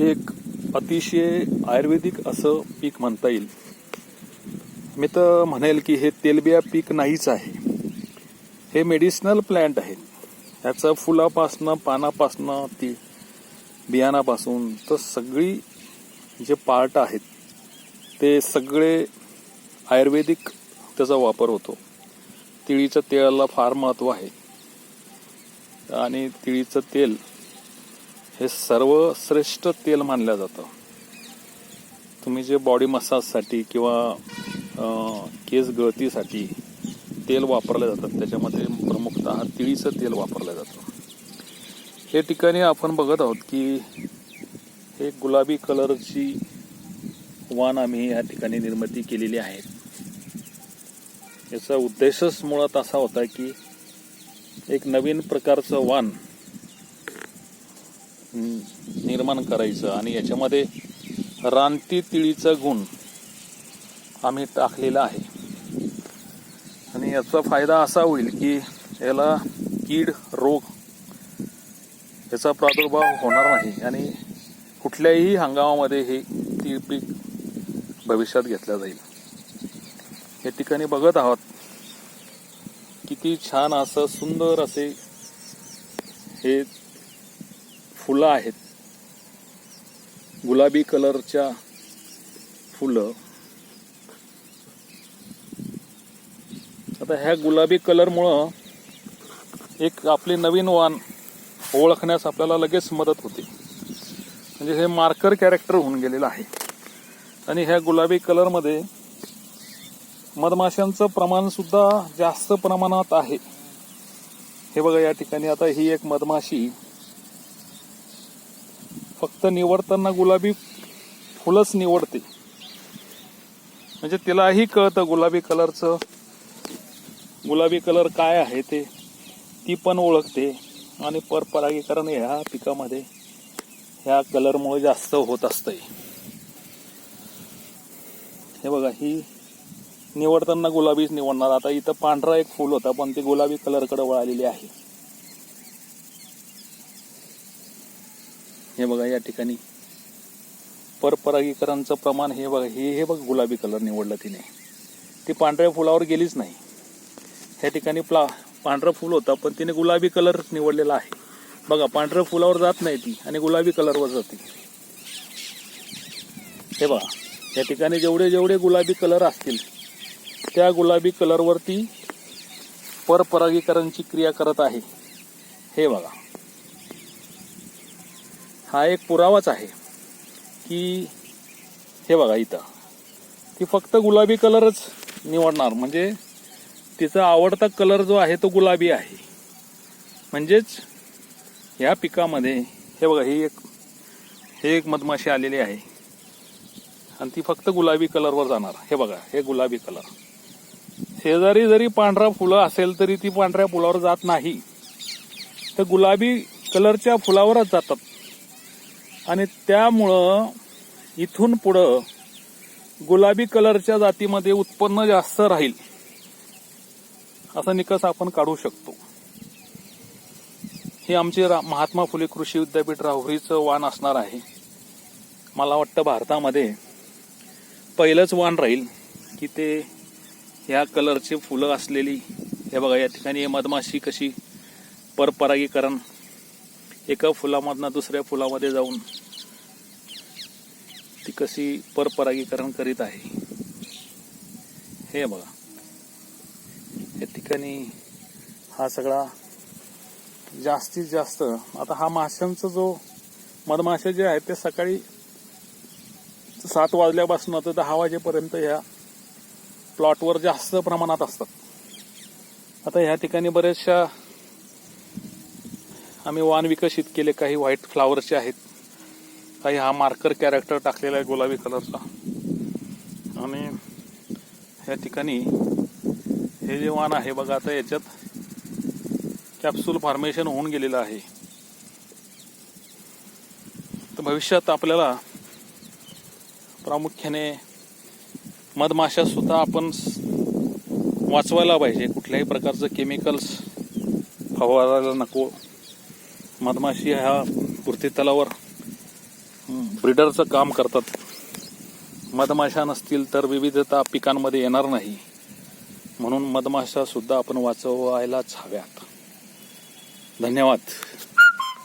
एक अतिशय आयुर्वेदिक असं पीक म्हणता येईल. मी तर म्हणेल की हे तेलबिया पीक नाहीच आहे. हे मेडिसिनल प्लांट आहे. ह्याचं फुलापासनं पानापासनं ती बियाणापासून तर सगळी जे पार्ट आहेत ते सगळे आयुर्वेदिक त्याचा वापर होतो. तिळीच्या तेलाला फार महत्त्व आहे. आणि तिळीचं तेल हे सर्वश्रेष्ठ तेल मानलं जातं. तुम्ही जे बॉडी मसाजसाठी किंवा केस गळतीसाठी तेल वापरले जातात त्याच्यामध्ये प्रमुखतः तिळीचं तेल वापरलं जातं. हे ठिकाणी आपण बघत आहोत की हे गुलाबी कलरची वाण आम्ही या ठिकाणी निर्मिती केलेली आहे. याचा उद्देशच मुळात असा होता की एक नवीन प्रकारचं वाण निर्माण करायचं आणि याच्यामध्ये रानटी तिळीचा गुण आम्ही टाकलेला आहे. आणि याचा फायदा असा होईल की याला कीड रोग याचा प्रादुर्भाव होणार नाही आणि कुठल्याही हंगामामध्ये हे तीळ पीक भविष्यात घेतलं जाईल. या ठिकाणी बघत आहोत किती छान असं सुंदर असे हे फुलं आहेत. गुलाबी कलरच्या फुलं. आता ह्या गुलाबी कलरमुळं एक आपली नवीन वाण ओळखण्यास आपल्याला लगेच मदत होते. म्हणजे हे मार्कर कॅरेक्टर होऊन गेलेलं आहे. आणि ह्या गुलाबी कलरमध्ये मधमाशांचं प्रमाणसुद्धा जास्त प्रमाणात आहे. हे बघा या ठिकाणी. आता ही एक मधमाशी फक्त निवडताना गुलाबी फुलंच निवडते. म्हणजे तिलाही कळतं गुलाबी कलरचं. गुलाबी कलर काय आहे ते ती पण ओळखते. आणि परपरागीकरण ह्या पिकामध्ये ह्या कलरमुळे जास्त होत असतंय. हे बघा ही निवडताना गुलाबीच निवडणार. आता इथं पांढरा एक फुल होता पण ती गुलाबी कलरकडे वळालेली आहे. हे बघा या ठिकाणी. परपरागीकरणचं प्रमाण हे बघा हे हे बघ गुलाबी कलर निवडलं तिने. ती पांढऱ्या फुलावर गेलीच नाही. ह्या ठिकाणी प्ला पांढरं फुल होता पण तिने गुलाबी कलर निवडलेला आहे. बघा पांढऱ्या फुलावर जात नाही ती आणि गुलाबी कलरवर जाते. हे बघा या ठिकाणी जेवढे जेवढे गुलाबी कलर असतील त्या गुलाबी कलरवरती परपरागीकरणची क्रिया करत आहे. हे बघा. हा एक पुरावाच आहे की हे बघा इथं. ती फक्त गुलाबी कलरच निवडणार. म्हणजे तिचा आवडता कलर जो आहे तो गुलाबी आहे. म्हणजेच या पिकामध्ये हे बघा ही एक हे एक मधमाशी आलेली आहे. आणि ती फक्त गुलाबी कलरवर जाणार. हे बघा हे गुलाबी कलर. शेजारी जरी पांढरा फुलं असेल तरी ती पांढऱ्या फुलावर जात नाही. तर गुलाबी कलरच्या फुलावरच जातात. आणि त्यामुळं इथून पुढं गुलाबी कलरच्या जातीमध्ये उत्पन्न जास्त राहील. असा निकष आपण काढू शकतो. हे आमचे रा- महात्मा फुले कृषी विद्यापीठ राहुरीचं वाण असणार आहे. मला वाटतं भारतामध्ये पहिलंच वाण राहील की ते ह्या कलरचे फुलं असलेली हे बघा या ठिकाणी हे मधमाशी कशी परपरागीकरण एका फुलामधनं दुसऱ्या फुलामध्ये जाऊन ती कशी परपरागीकरण करीत आहे. हे बघा. या ठिकाणी हा सगळा जास्तीत जास्त आता हा माशांचा जो मधमाशा जे आहेत ते सकाळी सात वाजल्यापासून तर दहा वाजेपर्यंत ह्या प्लॉटवर जास्त प्रमाणात असतात. आता ह्या ठिकाणी बऱ्याचशा आम्ही वाण विकसित केले काही व्हाईट फ्लावरचे आहेत. काही हा मार्कर कॅरेक्टर टाकलेला आहे गुलाबी कलरचा आणि ह्या ठिकाणी हे जे वाण आहे बघा आता याच्यात कॅप्सूल फॉर्मेशन होऊन गेलेलं आहे. तर भविष्यात आपल्याला प्रामुख्याने मधमाशा सुद्धा आपण वाचवायला पाहिजे. कुठल्याही प्रकारचं केमिकल्स फवारायला नको. मधमाशी ह्या पुरती तलावर ब्रिडरचं काम करतात. मधमाशा नसतील तर विविधता पिकांमध्ये येणार नाही. म्हणून मधमाशा सुद्धा आपण वाचवायलाच हव्यात. धन्यवाद.